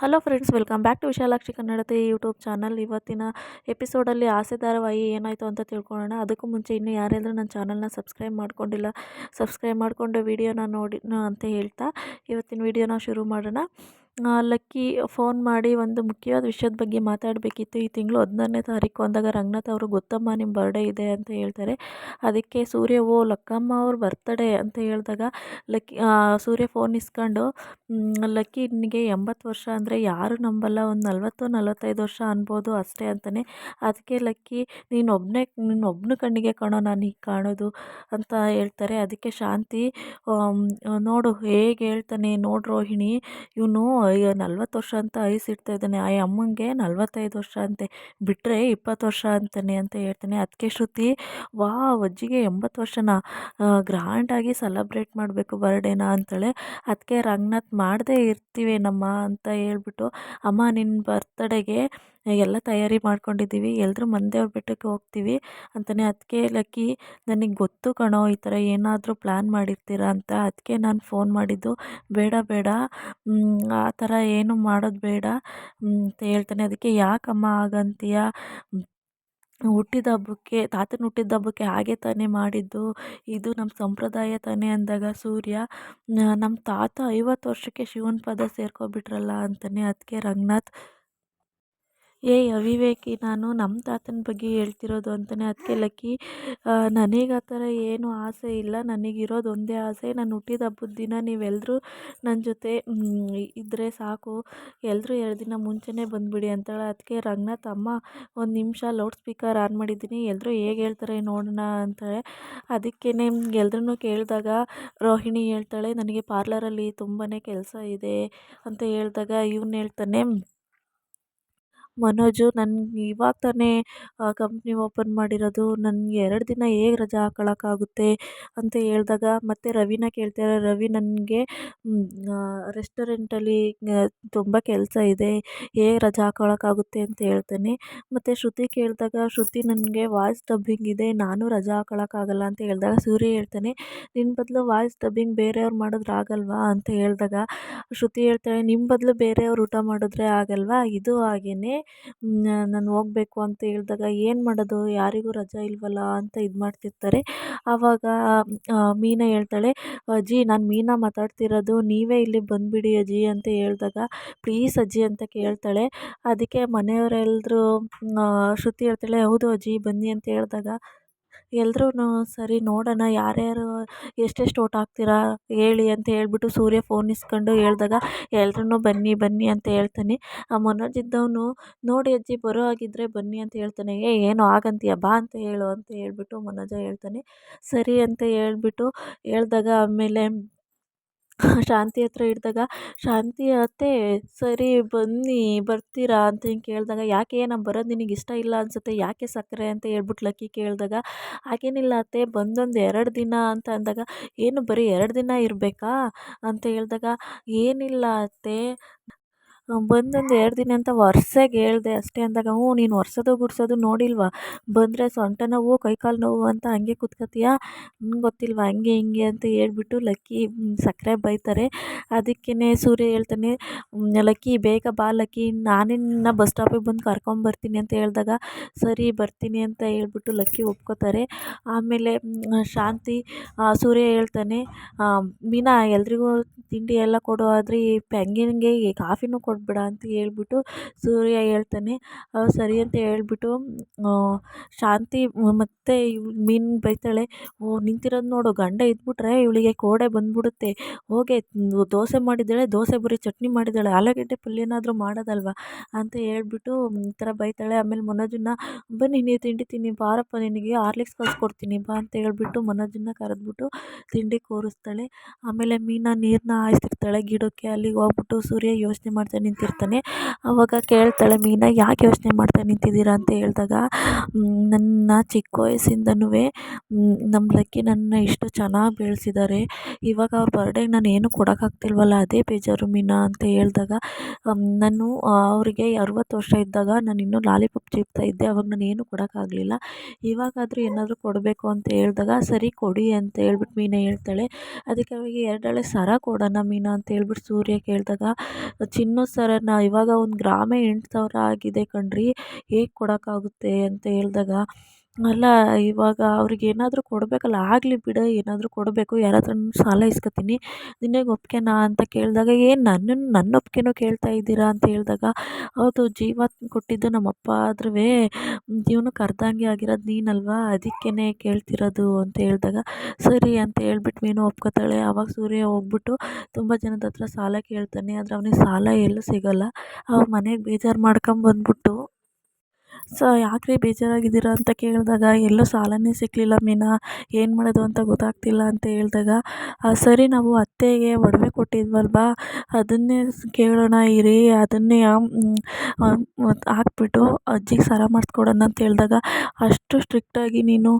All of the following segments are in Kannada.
Hello friends welcome back to Vishalakshi Kannadati YouTube channel ಇವತ್ತಿನ ಎಪಿಸೋಡಲ್ಲಿ ಆಸೆ ಧಾರಾವಾಹಿ ಏನಾಯಿತು ಅಂತ ತಿಳ್ಕೊಳ್ಳೋಣ. ಅದಕ್ಕೂ ಮುಂಚೆ ಇನ್ನೂ ಯಾರಾದರೂ ನನ್ನ ಚಾನಲ್ನ ಸಬ್ಸ್ಕ್ರೈಬ್ ಮಾಡ್ಕೊಂಡಿಲ್ಲ ಸಬ್ಸ್ಕ್ರೈಬ್ ಮಾಡಿಕೊಂಡು ವೀಡಿಯೋನ ನೋಡಿ ಅಂತ ಹೇಳ್ತಾ ಇವತ್ತಿನ ವೀಡಿಯೋನ ಶುರು ಮಾಡೋಣ. ಲಕ್ಕಿ ಫೋನ್ ಮಾಡಿ ಒಂದು ಮುಖ್ಯವಾದ ವಿಷಯದ ಬಗ್ಗೆ ಮಾತಾಡಬೇಕಿತ್ತು. ಈ ತಿಂಗಳು ಹದಿನಾರನೇ ತಾರೀಕು ಅಂದಾಗ ರಂಗನಾಥ್ ಅವರು, ಗೊತ್ತಮ್ಮ ನಿಮ್ಮ ಬರ್ಡೇ ಇದೆ ಅಂತ ಹೇಳ್ತಾರೆ. ಅದಕ್ಕೆ ಸೂರ್ಯ, ಓ, ಲಕ್ಕಮ್ಮ ಅವ್ರ ಬರ್ತಡೇ ಅಂತ ಹೇಳಿದಾಗ ಲಕ್ಕಿ ಸೂರ್ಯ ಫೋನ್ ಇಸ್ಕೊಂಡು ಲಕ್ಕಿ, ನಿನಗೆ ಎಂಬತ್ತು ವರ್ಷ ಅಂದರೆ ಯಾರು ನಂಬಲ್ಲ? ಒಂದು ನಲ್ವತ್ತು, ನಲ್ವತ್ತೈದು ವರ್ಷ ಅನ್ಬೋದು ಅಷ್ಟೇ ಅಂತಲೇ ಅದಕ್ಕೆ ಲಕ್ಕಿ ನೀನು ಒಬ್ಬನೇ ನಿನ್ನ ಒಬ್ಬನ ಕಣ್ಣಿಗೆ ಕಾಣೋ ನಾನು ಹೀಗೆ ಕಾಣೋದು ಅಂತ ಹೇಳ್ತಾರೆ. ಅದಕ್ಕೆ ಶಾಂತಿ ನೋಡು, ಹೇಗೆ ಹೇಳ್ತಾನೆ ನೋಡು ರೋಹಿಣಿ ಇವನು ನಲ್ವತ್ತು ವರ್ಷ ಅಂತ ಐಸಿಡ್ತಾ ಇದ್ದಾನೆ. ಆ ಅಮ್ಮಂಗೆ ನಲ್ವತ್ತೈದು ವರ್ಷ ಅಂತೆ. ಬಿಟ್ಟರೆ ಇಪ್ಪತ್ತು ವರ್ಷ ಅಂತಾನೆ ಅಂತ ಹೇಳ್ತಾನೆ. ಅದಕ್ಕೆ ಶ್ರುತಿ ವಾ ಅಜ್ಜಿಗೆ ಎಂಬತ್ತು ವರ್ಷನ ಗ್ರ್ಯಾಂಡಾಗಿ ಸೆಲೆಬ್ರೇಟ್ ಮಾಡಬೇಕು ಬರ್ಡೇನ ಅಂತಾಳೆ. ಅದಕ್ಕೆ ರಂಗನಾಥ್ ಮಾಡದೇ ಇರ್ತೀವೇನಮ್ಮ ಅಂತ ಹೇಳ್ಬಿಟ್ಟು, ಅಮ್ಮ ನಿನ್ನ ಬರ್ತಡೆಗೆ ಎಲ್ಲ ತಯಾರಿ ಮಾಡ್ಕೊಂಡಿದ್ದೀವಿ. ಎಲ್ಲರೂ ಮನ್ದೇವ್ರ ಬೆಟ್ಟಕ್ಕೆ ಹೋಗ್ತೀವಿ ಅಂತಲೇ ಅದಕ್ಕೆ ಲಕ್ಕಿ ನನಗೆ ಗೊತ್ತು ಕಣೋ, ಈ ಥರ ಏನಾದರೂ ಪ್ಲ್ಯಾನ್ ಮಾಡಿರ್ತೀರಾ ಅಂತ. ಅದಕ್ಕೆ ನಾನು ಫೋನ್ ಮಾಡಿದ್ದು, ಬೇಡ ಬೇಡ ಆ ಥರ ಏನು ಮಾಡೋದು ಬೇಡ ಅಂತ ಹೇಳ್ತಾನೆ. ಅದಕ್ಕೆ ಯಾಕಮ್ಮ ಹಾಗಂತೀಯ? ಹುಟ್ಟಿದ ಹಬ್ಬಕ್ಕೆ, ತಾತನ ಹುಟ್ಟಿದ ಹಬ್ಬಕ್ಕೆ ಹಾಗೆ ತಾನೇ ಮಾಡಿದ್ದು. ಇದು ನಮ್ಮ ಸಂಪ್ರದಾಯ ತಾನೇ ಅಂದಾಗ ಸೂರ್ಯ. ನಮ್ಮ ತಾತ ಐವತ್ತು ವರ್ಷಕ್ಕೆ ಶಿವನ ಪದ ಸೇರ್ಕೊಬಿಟ್ರಲ್ಲ ಅಂತಲೇ ಅದಕ್ಕೆ ರಂಗನಾಥ್ ಏಯ್ ಅವಿವೇಕಿ, ನಾನು ನಮ್ಮ ತಾತನ ಬಗ್ಗೆ ಹೇಳ್ತಿರೋದು ಅಂತಲೇ ಅದಕ್ಕೆ ಲಕ್ಕಿ ನನಗೆ ಆ ಥರ ಏನು ಆಸೆ ಇಲ್ಲ. ನನಗಿರೋದು ಒಂದೇ ಆಸೆ. ನಾನು ಹುಟ್ಟಿದ ಹಬ್ಬದ ದಿನ ನೀವೆಲ್ಲರೂ ನನ್ನ ಜೊತೆ ಇದ್ದರೆ ಸಾಕು. ಎಲ್ಲರೂ ಎರಡು ದಿನ ಮುಂಚೆನೇ ಬಂದುಬಿಡಿ ಅಂತಾಳೆ. ಅದಕ್ಕೆ ರಂಗನಾಥ್, ಅಮ್ಮ, ಒಂದು ನಿಮಿಷ ಲೌಡ್ ಸ್ಪೀಕರ್ ಆನ್ ಮಾಡಿದ್ದೀನಿ. ಎಲ್ಲರೂ ಹೇಗೆ ಹೇಳ್ತಾರೆ ನೋಡೋಣ ಅಂತಾಳೆ. ಅದಕ್ಕೇ ಎಲ್ರೂ ಕೇಳಿದಾಗ ರೋಹಿಣಿ ಹೇಳ್ತಾಳೆ, ನನಗೆ ಪಾರ್ಲರಲ್ಲಿ ತುಂಬಾ ಕೆಲಸ ಇದೆ ಅಂತ ಹೇಳಿದಾಗ ಇವ್ನು ಹೇಳ್ತಾನೆ ಮನೋಜು ನನ್ಗೆ ಇವಾಗ ತಾನೇ ಕಂಪ್ನಿ ಓಪನ್ ಮಾಡಿರೋದು ನನಗೆ ಎರಡು ದಿನ ಹೇಗೆ ರಜಾ ಹಾಕೊಳ್ಳೋಕ್ಕಾಗುತ್ತೆ ಅಂತ ಹೇಳಿದಾಗ ಮತ್ತೆ ರವಿನ ಕೇಳ್ತಾರೆ ರವಿ ನನಗೆ ರೆಸ್ಟೋರೆಂಟಲ್ಲಿ ತುಂಬ ಕೆಲಸ ಇದೆ, ಹೇಗೆ ರಜಾ ಹಾಕೊಳ್ಳೋಕ್ಕಾಗುತ್ತೆ ಅಂತ ಹೇಳ್ತಾನೆ. ಮತ್ತು ಶ್ರುತಿ ಕೇಳಿದಾಗ, ಶ್ರುತಿ, ನನಗೆ ವಾಯ್ಸ್ ಡಬ್ಬಿಂಗ್ ಇದೆ, ನಾನು ರಜಾ ಹಾಕೊಳ್ಳೋಕ್ಕಾಗಲ್ಲ ಅಂತ ಹೇಳಿದಾಗ ಸೂರ್ಯ ಹೇಳ್ತಾನೆ ನಿನ್ನ ಬದಲು ವಾಯ್ಸ್ ಡಬ್ಬಿಂಗ್ ಬೇರೆಯವ್ರು ಮಾಡಿದ್ರೆ ಆಗಲ್ವಾ? ಅಂತ ಹೇಳಿದಾಗ, ಶ್ರುತಿ ಹೇಳ್ತಾಳೆ ನಿಮ್ಮ ಬದಲು ಬೇರೆಯವ್ರು ಊಟ ಮಾಡಿದ್ರೆ ಆಗಲ್ವಾ? ಇದು ಹಾಗೇ ನಾನು ಹೋಗ್ಬೇಕು ಅಂತ ಹೇಳಿದಾಗ ಏನು ಮಾಡೋದು? ಯಾರಿಗೂ ರಜಾ ಇಲ್ವಲ್ಲ ಅಂತ ಇದು ಮಾಡ್ತಿರ್ತಾರೆ. ಆವಾಗ ಮೀನಾ ಹೇಳ್ತಾಳೆ ಅಜ್ಜಿ ನಾನು ಮೀನಾ ಮಾತಾಡ್ತಿರೋದು, ನೀವೇ ಇಲ್ಲಿ ಬಂದುಬಿಡಿ ಅಜ್ಜಿ ಅಂತ ಹೇಳಿದಾಗ, ಪ್ಲೀಸ್ ಅಜ್ಜಿ ಅಂತ ಕೇಳ್ತಾಳೆ. ಅದಕ್ಕೆ ಮನೆಯವರೆಲ್ಲರೂ ಶ್ರುತಿ ಹೇಳ್ತಾಳೆ, ಹೌದು ಅಜ್ಜಿ, ಬನ್ನಿ ಅಂತ ಹೇಳಿದಾಗ ಎಲ್ರೂ ಸರಿ ನೋಡೋಣ, ಯಾರ್ಯಾರು ಎಷ್ಟೆಷ್ಟು ಓಟ್ ಹಾಕ್ತೀರಾ ಹೇಳಿ ಅಂತ ಹೇಳ್ಬಿಟ್ಟು ಸೂರ್ಯ ಫೋನ್ ಇಸ್ಕೊಂಡು ಹೇಳಿದಾಗ ಎಲ್ರೂ ಬನ್ನಿ ಬನ್ನಿ ಅಂತ ಹೇಳ್ತಾನೆ. ಆ ಮನೋಜ್ ಇದ್ದವನು ನೋಡಿ ಅಜ್ಜಿ ಬರೋ ಹಾಗಿದ್ರೆ ಬನ್ನಿ ಅಂತ ಹೇಳ್ತಾನೆ. ಏ, ಏನು ಆಗಂತೀಯ? ಬಾ ಅಂತ ಹೇಳು ಅಂತ ಹೇಳ್ಬಿಟ್ಟು ಮನೋಜ ಹೇಳ್ತಾನೆ. ಸರಿ ಅಂತ ಹೇಳ್ಬಿಟ್ಟು ಹೇಳಿದಾಗ ಆಮೇಲೆ ಶಾಂತಿ ಹತ್ರ ಹಿಡ್ದಾಗ ಶಾಂತಿ ಅತ್ತೆ, ಸರಿ ಬನ್ನಿ, ಬರ್ತೀರಾ? ಅಂತ ಹಿಂಗೆ ಕೇಳಿದಾಗ, ಯಾಕೆ ನಾನು ಬರೋದು ನಿನಗೆ ಇಷ್ಟ ಇಲ್ಲ ಅನಿಸುತ್ತೆ, ಯಾಕೆ ಸಕ್ಕರೆ? ಅಂತ ಹೇಳ್ಬಿಟ್ಟು ಲಕ್ಕಿ ಕೇಳಿದಾಗ, ಹಾಗೇನಿಲ್ಲ ಅತ್ತೆ, ಬಂದೊಂದು ಎರಡು ದಿನ ಅಂತ ಅಂದಾಗ, ಏನು ಬರೀ ಎರಡು ದಿನ ಇರಬೇಕಾ? ಅಂತ ಹೇಳಿದಾಗ, ಏನಿಲ್ಲ ಅತ್ತೆ ಬಂದೊಂದು ಎರಡು ದಿನ ಅಂತ ವರ್ಷಗೆ ಹೇಳಿದೆ ಅಷ್ಟೇ ಅಂದಾಗ, ಹ್ಞೂ, ನೀನು ಒರ್ಸೋದು ಗುಡ್ಸೋದು ನೋಡಿಲ್ವಾ? ಬಂದರೆ ಸೊಂಟ ನೋವು, ಕೈಕಾಲು ನೋವು ಅಂತ ಹಂಗೆ ಕೂತ್ಕೊತೀಯ ಗೊತ್ತಿಲ್ವಾ, ಹಂಗೆ, ಹಿಂಗೆ ಅಂತ ಹೇಳ್ಬಿಟ್ಟು ಲಕ್ಕಿ ಸಕ್ಕರೆ ಬೈತಾರೆ. ಅದಕ್ಕೇ ಸೂರ್ಯ ಹೇಳ್ತಾನೆ ಲಕ್ಕಿ, ಬೇಗ ಬಾ ಲಕ್ಕಿ, ನಾನೇ ನಿನ್ನ ಬಸ್ ಸ್ಟಾಪಿಗೆ ಬಂದು ಕರ್ಕೊಂಬರ್ತೀನಿ ಅಂತ ಹೇಳಿದಾಗ, ಸರಿ, ಬರ್ತೀನಿ ಅಂತ ಹೇಳ್ಬಿಟ್ಟು ಲಕ್ಕಿ ಒಪ್ಕೋತಾರೆ. ಆಮೇಲೆ ಶಾಂತಿ ಸೂರ್ಯ ಹೇಳ್ತಾನೆ ಮೀನಾ, ಎಲ್ರಿಗೂ ತಿಂಡಿ ಎಲ್ಲ ಕೊಡು, ಆದರೆ ಪೆಂಗಿನ್ಗೆ ಕಾಫಿನೂ ಕೊಡ್ಬೇಡ ಅಂತ ಹೇಳ್ಬಿಟ್ಟು ಸೂರ್ಯ ಹೇಳ್ತಾನೆ. ಸರಿ ಅಂತ ಹೇಳ್ಬಿಟ್ಟು ಶಾಂತಿ ಮತ್ತು ಇವ್ಳು ಮೀನು ಬೈತಾಳೆ, ಓ, ನಿಂತಿರೋದು ನೋಡು, ಗಂಡ ಇದ್ಬಿಟ್ರೆ ಇವಳಿಗೆ ಕೋಡೆ ಬಂದ್ಬಿಡುತ್ತೆ. ಹೋಗೆ ದೋಸೆ ಮಾಡಿದ್ದಾಳೆ, ದೋಸೆ ಬರೀ ಚಟ್ನಿ ಮಾಡಿದ್ದಾಳೆ, ಆಲೂಗಡ್ಡೆ ಪಲ್ಯನಾದರೂ ಮಾಡೋದಲ್ವ ಅಂತ ಹೇಳ್ಬಿಟ್ಟು ಈ ಥರ ಬೈತಾಳೆ. ಆಮೇಲೆ ಮನೋಜನ್ನ, ಬನ್ನಿ, ನೀವು ತಿಂಡಿ ತಿನ್ನಿ, ಬಾರಪ್ಪ, ನಿನಗೆ ಆರ್ಲಿಕ್ಸ್ ಕಳ್ಸ್ಕೊಡ್ತೀನಿ ಬಾ ಅಂತ ಹೇಳ್ಬಿಟ್ಟು ಮನೋಜನ್ನ ಕರೆದ್ಬಿಟ್ಟು ತಿಂಡಿ ಕೂರಿಸ್ತಾಳೆ. ಆಮೇಲೆ ಮೀನಾ ನೀರನ್ನ ಹಾಯಿಸ್ತಿರ್ತಾಳೆ ಗಿಡಕ್ಕೆ, ಅಲ್ಲಿಗೆ ಹೋಗ್ಬಿಟ್ಟು ಸೂರ್ಯ ಯೋಚನೆ ಮಾಡ್ತಾ ನಿಂತಿರ್ತಾನೆ. ಆವಾಗ ಕೇಳ್ತಾಳೆ, ಮೀನಾ, ಯಾಕೆ ಯೋಚನೆ ಮಾಡ್ತಾ ನಿಂತಿದ್ದೀರಾ? ಅಂತ ಹೇಳಿದಾಗ ನನ್ನ ಚಿಕ್ಕ ವಯಸ್ಸಿಂದನೂ ನಮ್ಮ ಲಕ್ಕಿ ನನ್ನ ಇಷ್ಟು ಚೆನ್ನಾಗಿ ಬೆಳೆಸಿದ್ದಾರೆ ಇವಾಗ ಅವ್ರ ಬರ್ಡೇಗೆ ನಾನು ಏನು ಕೊಡೋಕ್ಕಾಗ್ತಿಲ್ವಲ್ಲ ಅದೇ ಬೇಜಾರು ಮೀನಾ, ಅಂತ ಹೇಳಿದಾಗ ನಾನು ಅವರಿಗೆ ಅರವತ್ತು ವರ್ಷ ಇದ್ದಾಗ ನಾನು ಇನ್ನೂ ಲಾಲಿಪಾಪ್ ಚೀಪ್ತಾ ಇದ್ದೆ, ಅವಾಗ ನಾನು ಏನು ಕೊಡೋಕ್ಕಾಗಲಿಲ್ಲ ಇವಾಗಾದರೂ ಏನಾದರೂ ಕೊಡಬೇಕು ಅಂತ ಹೇಳಿದಾಗ, ಸರಿ, ಕೊಡಿ ಅಂತ ಹೇಳ್ಬಿಟ್ಟು ಮೀನಾ ಹೇಳ್ತಾಳೆ. ಅದಕ್ಕೆ ಅವಾಗ ಎರಡಳೆ ಸರ ಕೊಡೋಣ ಮೀನಾ ಅಂತ ಹೇಳ್ಬಿಟ್ಟು ಸೂರ್ಯ ಕೇಳಿದಾಗ, ಚಿನ್ನು ಸರ್ ನಾ ಇವಾಗ ಒಂದು ಗ್ರಾಮೇ ಎಂಟು ಸಾವಿರ ಆಗಿದೆ ಕಣ್ರೀ ಹೇಗೆ ಕೊಡೋಕ್ಕಾಗುತ್ತೆ ಅಂತ ಹೇಳಿದಾಗ ಅಲ್ಲ, ಇವಾಗ ಅವ್ರಿಗೆ ಏನಾದರೂ ಕೊಡಬೇಕಲ್ಲ, ಆಗಲಿ ಬಿಡು, ಏನಾದರೂ ಕೊಡಬೇಕು ಯಾರ ಸಾಲ ಇಸ್ಕೊತೀನಿ, ನಿನಗೆ ಒಪ್ಕೆನಾ ಅಂತ ಕೇಳಿದಾಗ, ಏನು ನನ್ನನ್ನು ನನ್ನ ಒಪ್ಗೆನೂ ಕೇಳ್ತಾ ಇದ್ದೀರಾ ಅಂತ ಹೇಳಿದಾಗ, ಹೌದು, ಜೀವ ಕೊಟ್ಟಿದ್ದು ನಮ್ಮಪ್ಪ ಆದ್ರೂ ಜೀವನಕ್ಕೆ ಕರ್ದಂಗೆ ಆಗಿರೋದು ನೀನಲ್ವಾ ಅದಕ್ಕೇ ಕೇಳ್ತಿರೋದು ಅಂತ ಹೇಳಿದಾಗ, ಸರಿ ಅಂತ ಹೇಳ್ಬಿಟ್ಟು ಮೀನು ಒಪ್ಕೊತಾಳೆ ಆವಾಗ ಸೂರ್ಯ ಹೋಗ್ಬಿಟ್ಟು ತುಂಬ ಜನದ ಹತ್ರ ಸಾಲ ಕೇಳ್ತಾನೆ, ಆದರೆ ಅವನಿಗೆ ಸಾಲ ಎಲ್ಲೂ ಸಿಗೋಲ್ಲ ಅವಾಗ ಮನೆಗೆ ಬೇಜಾರು ಮಾಡ್ಕೊಂಬಂದ್ಬಿಟ್ಟು ಸೊ, ಯಾಕ್ರಿ ಬೇಜಾರಾಗಿದ್ದೀರಾ ಅಂತ ಕೇಳಿದಾಗ, ಎಲ್ಲೂ ಸಾಲನೇ ಸಿಕ್ಕಲಿಲ್ಲ ಮೀನಾ, ಏನು ಮಾಡೋದು ಅಂತ ಗೊತ್ತಾಗ್ತಿಲ್ಲ ಅಂತ ಹೇಳಿದಾಗ ಸರಿ ನಾವು ಅತ್ತೆಗೆ ಒಡವೆ ಕೊಟ್ಟಿದ್ವಲ್ವಾ, ಅದನ್ನೇ ಕೇಳೋಣ ಇರಿ, ಅದನ್ನೇ ಹಾಕ್ಬಿಟ್ಟು ಅಜ್ಜಿಗೆ ಸರ ಮಾಡಿಸ್ಕೊಡೋಣ ಅಂತ ಹೇಳಿದಾಗ, ಅಷ್ಟು ಸ್ಟ್ರಿಕ್ಟಾಗಿ ನೀನು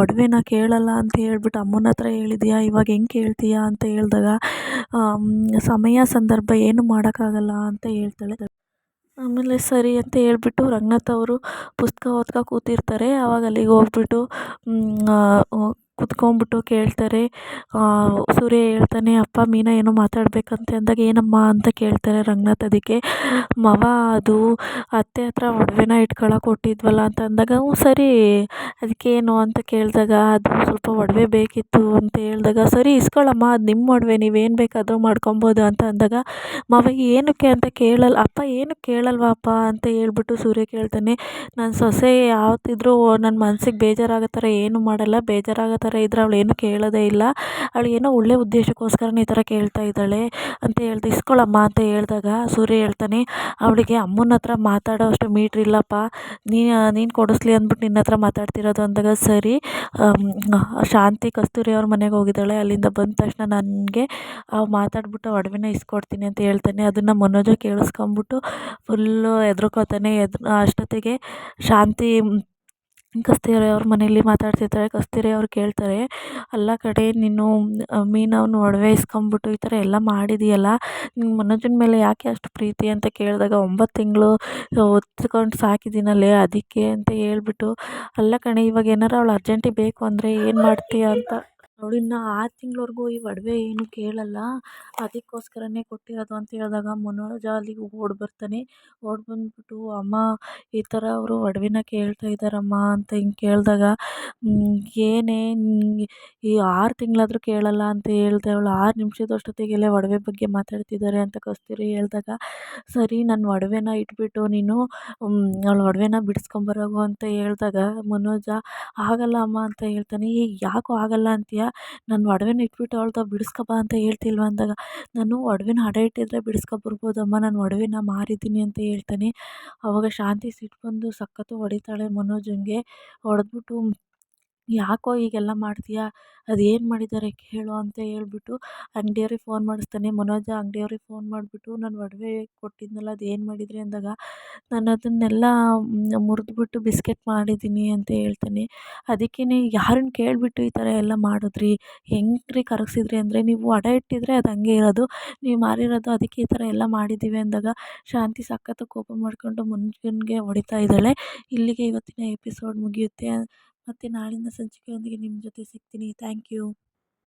ಒಡವೆನ ಕೇಳಲ್ಲ ಅಂತ ಹೇಳ್ಬಿಟ್ಟು ಅಮ್ಮನ ಹತ್ರ ಹೇಳಿದೀಯಾ, ಇವಾಗ ಹೆಂಗೆ ಕೇಳ್ತೀಯಾ ಅಂತ ಹೇಳಿದಾಗ ಸಮಯ ಸಂದರ್ಭ ಏನು ಮಾಡೋಕ್ಕಾಗಲ್ಲ ಅಂತ ಹೇಳ್ತಾಳೆ. ಆಮೇಲೆ ಸರಿ ಅಂತ ಹೇಳ್ಬಿಟ್ಟು ರಂಗನಾಥ್ ಅವರು ಪುಸ್ತಕ ಓದ್ತಾ ಕೂತಿರ್ತಾರೆ. ಆವಾಗ ಅಲ್ಲಿಗೆ ಹೋಗ್ಬಿಟ್ಟು ಕುತ್ಕೊಂಡ್ಬಿಟ್ಟು ಕೇಳ್ತಾರೆ ಸೂರ್ಯ ಹೇಳ್ತಾನೆ, ಅಪ್ಪ, ಮೀನಾ ಏನೋ ಮಾತಾಡಬೇಕಂತೆ ಅಂದಾಗ ಏನಮ್ಮ ಅಂತ ಕೇಳ್ತಾರೆ ರಂಗನಾಥ್ ಅದಕ್ಕೆ. ಮಾವ, ಅದು ಅತ್ತೆ ಹತ್ರ ಒಡವೆನ ಇಟ್ಕೊಳಕ್ಕೆ ಕೊಟ್ಟಿದ್ವಲ್ಲ ಅಂತ ಅಂದಾಗ, ಹ್ಞೂ, ಸರಿ ಅದಕ್ಕೇನು ಅಂತ ಕೇಳಿದಾಗ, ಅದು ಸ್ವಲ್ಪ ಒಡವೆ ಬೇಕಿತ್ತು ಅಂತ ಹೇಳಿದಾಗ, ಸರಿ, ಇಸ್ಕೊಳಮ್ಮ, ಅದು ನಿಮ್ಮ ಒಡವೆ, ನೀವೇನು ಬೇಕಾದರೂ ಮಾಡ್ಕೊಬೋದು ಅಂತ ಅಂದಾಗ, ಮಾವ, ಏನಕ್ಕೆ ಅಂತ ಕೇಳಲ್ಲ ಅಪ್ಪ ಏನು ಕೇಳಲ್ವಾ ಅಪ್ಪ ಅಂತ ಹೇಳ್ಬಿಟ್ಟು ಸೂರ್ಯ ಕೇಳ್ತಾನೆ. ನನ್ನ ಸೊಸೆ ಯಾವತ್ತಿದ್ರೂ ನನ್ನ ಮನ್ಸಿಗೆ ಬೇಜಾರಾಗೋ ಥರ ಏನು ಮಾಡಲ್ಲ, ಬೇಜಾರಾಗೋ ಇದ್ದರೆ ಅವಳು ಏನೂ ಕೇಳೋದೇ ಇಲ್ಲ. ಅವಳು ಏನೋ ಒಳ್ಳೆ ಉದ್ದೇಶಕ್ಕೋಸ್ಕರನೇ ಈ ಥರ ಕೇಳ್ತಾ ಇದ್ದಾಳೆ ಅಂತ ಹೇಳ್ದೆ, ಇಸ್ಕೊಳಮ್ಮ ಅಂತ ಹೇಳಿದಾಗ ಸೂರ್ಯ ಹೇಳ್ತಾನೆ, ಅವಳಿಗೆ ಅಮ್ಮನ ಹತ್ರ ಮಾತಾಡೋ ಅಷ್ಟು ಮೀಟ್ರ್ ಇಲ್ಲಪ್ಪ. ನೀನು ಕೊಡಿಸ್ಲಿ ಅಂದ್ಬಿಟ್ಟು ನಿನ್ನ ಹತ್ರ ಮಾತಾಡ್ತಿರೋದು ಅಂದಾಗ ಸರಿ ಶಾಂತಿ ಕಸ್ತೂರಿ ಅವ್ರ ಮನೆಗೆ ಹೋಗಿದ್ದಾಳೆ. ಅಲ್ಲಿಂದ ಬಂದ ತಕ್ಷಣ ನನಗೆ ಮಾತಾಡ್ಬಿಟ್ಟು ಒಡವೆನ ಇಸ್ಕೊಡ್ತೀನಿ ಅಂತ ಹೇಳ್ತಾನೆ. ಅದನ್ನು ಮನೋಜ ಕೇಳಿಸ್ಕೊಂಬಿಟ್ಟು ಫುಲ್ಲು ಹೆದ್ರುಕೊತಾನೆ ಎದ್, ಅಷ್ಟೊತ್ತಿಗೆ ಶಾಂತಿ ಕಸ್ತೂರಿ ಅವ್ರ ಮನೇಲಿ ಮಾತಾಡ್ತಿರ್ತಾರೆ, ಕಸ್ತೂರಿ ಅವ್ರು ಕೇಳ್ತಾರೆ ಎಲ್ಲ ಕಡೆ ನೀನು ಮೀನವ್ನ ಒಡವೆ ಇಸ್ಕೊಂಬಿಟ್ಟು ಈ ಥರ ಎಲ್ಲ ಮಾಡಿದೀಯಲ್ಲ ನಿಮ್ಮ ಮನೋಜನ ಮೇಲೆ ಯಾಕೆ ಅಷ್ಟು ಪ್ರೀತಿ? ಅಂತ ಕೇಳಿದಾಗ, ಒಂಬತ್ತು ತಿಂಗಳು ಹೊತ್ಕೊಂಡು ಸಾಕಿದ್ದೀನಲ್ಲೇ ಅದಕ್ಕೆ, ಅಂತ ಹೇಳ್ಬಿಟ್ಟು, ಅಲ್ಲ ಕಣೆ, ಇವಾಗ ಏನಾರು ಅವ್ಳು ಅರ್ಜೆಂಟಿಗೆ ಬೇಕು ಅಂದರೆ ಏನು ಮಾಡ್ತೀಯ? ಅಂತ. ಅವಳು ಇನ್ನು ಆರು ತಿಂಗ್ಳವರೆಗೂ ಈ ಒಡವೆ ಏನು ಕೇಳಲ್ಲ. ಅದಕ್ಕೋಸ್ಕರನೇ ಕೊಟ್ಟಿರೋದು ಅಂತ ಹೇಳಿದಾಗ ಮನೋಜ ಅಲ್ಲಿಗೆ ಓಡಿ ಬರ್ತಾನೆ. ಓಡಿ ಬಂದುಬಿಟ್ಟು, ಅಮ್ಮ, ಈ ಥರ ಅವರು ಒಡವೆನ ಕೇಳ್ತಾ ಇದ್ದಾರಮ್ಮ ಅಂತ ಹಿಂಗೆ ಕೇಳಿದಾಗ ಏನೇ ಈ ಆರು ತಿಂಗಳಾದರೂ ಕೇಳಲ್ಲ ಅಂತ ಹೇಳ್ದೆ. ಅವಳು ಆರು ನಿಮಿಷದಷ್ಟೊತ್ತಿಗೆಲ್ಲ ಒಡವೆ ಬಗ್ಗೆ ಮಾತಾಡ್ತಿದ್ದಾರೆ ಅಂತ ಕಸ್ತೂರಿ ಹೇಳಿದಾಗ, ಸರಿ ನನ್ನ ಒಡವೆನ ಇಟ್ಬಿಟ್ಟು ನೀನು ಅವಳ ಒಡವೆನ ಬಿಡಿಸ್ಕೊಂಬರೋಗು ಅಂತ ಹೇಳಿದಾಗ ಮನೋಜ, ಆಗಲ್ಲ ಅಮ್ಮ ಅಂತ ಹೇಳ್ತಾನೆ. ಏ, ಯಾಕೋ ಆಗಲ್ಲ ಅಂತೀಯ? ನನ್ನ ಒಡವೆನ ಇಟ್ಬಿಟ್ಟು ಅವಳ್ದು ಬಿಡಿಸ್ಕೊ ಬಾ ಅಂತ ಹೇಳ್ತಿಲ್ವ ಅಂದಾಗ, ನಾನು ಒಡವೆನ ಅಡ ಇಟ್ಟಿದ್ರೆ ಬಿಡಿಸ್ಕೊಬರ್ಬೋದಮ್ಮ ನಾನು ಒಡವೆನ ಮಾರಿದ್ದೀನಿ ಅಂತ ಹೇಳ್ತಾನೆ. ಅವಾಗ ಶಾಂತಿ ಸಿಟ್ಟು ಬಂದು ಸಖತ್ತು ಹೊಡಿತಾಳೆ ಮನೋಜಂಗೆ. ಹೊಡೆದ್ಬಿಟ್ಟು ಯಾಕೋ ಹೀಗೆಲ್ಲ ಮಾಡ್ತೀಯಾ? ಅದು ಏನು ಮಾಡಿದ್ದಾರೆ ಕೇಳು ಅಂತ ಹೇಳ್ಬಿಟ್ಟು ಅಂಗಡಿಯವ್ರಿಗೆ ಫೋನ್ ಮಾಡಿಸ್ತಾನೆ. ಮನೋಜ ಅಂಗಡಿಯವ್ರಿಗೆ ಫೋನ್ ಮಾಡಿಬಿಟ್ಟು ನಾನು ಒಡವೆ ಕೊಟ್ಟಿದ್ದೆನಲ್ಲ ಅದು ಏನು ಮಾಡಿದ್ರಿ ಅಂದಾಗ, ನಾನು ಅದನ್ನೆಲ್ಲ ಮುರಿದ್ಬಿಟ್ಟು ಬಿಸ್ಕೆಟ್ ಮಾಡಿದ್ದೀನಿ ಅಂತ ಹೇಳ್ತಾನೆ. ಅದಕ್ಕೇ ಯಾರನ್ನ ಕೇಳಿಬಿಟ್ಟು ಈ ಥರ ಎಲ್ಲ ಮಾಡಿದ್ರಿ? ಹೆಂಗ್ರಿ ಕರಗಿಸಿದ್ರಿ ಅಂದರೆ, ನೀವು ಅಡ ಇಟ್ಟಿದ್ರೆ ಅದು ಹಂಗೆ ಇರೋದು, ನೀವು ಮಾರಿರೋದು ಅದಕ್ಕೆ ಈ ಥರ ಎಲ್ಲ ಮಾಡಿದ್ದೀವಿ ಅಂದಾಗ, ಶಾಂತಿ ಸಖತ್ತು ಕೋಪ ಮಾಡಿಕೊಂಡು ಮನೋಜನ್ಗೆ ಹೊಡಿತಾ ಇದ್ದಾಳೆ. ಇಲ್ಲಿಗೆ ಇವತ್ತಿನ ಎಪಿಸೋಡ್ ಮುಗಿಯುತ್ತೆ. ಮತ್ತು ನಾಳಿನ ಸಂಚಿಕೆಯೊಂದಿಗೆ ನಿಮ್ಮ ಜೊತೆ ಸಿಗ್ತೀನಿ. Thank you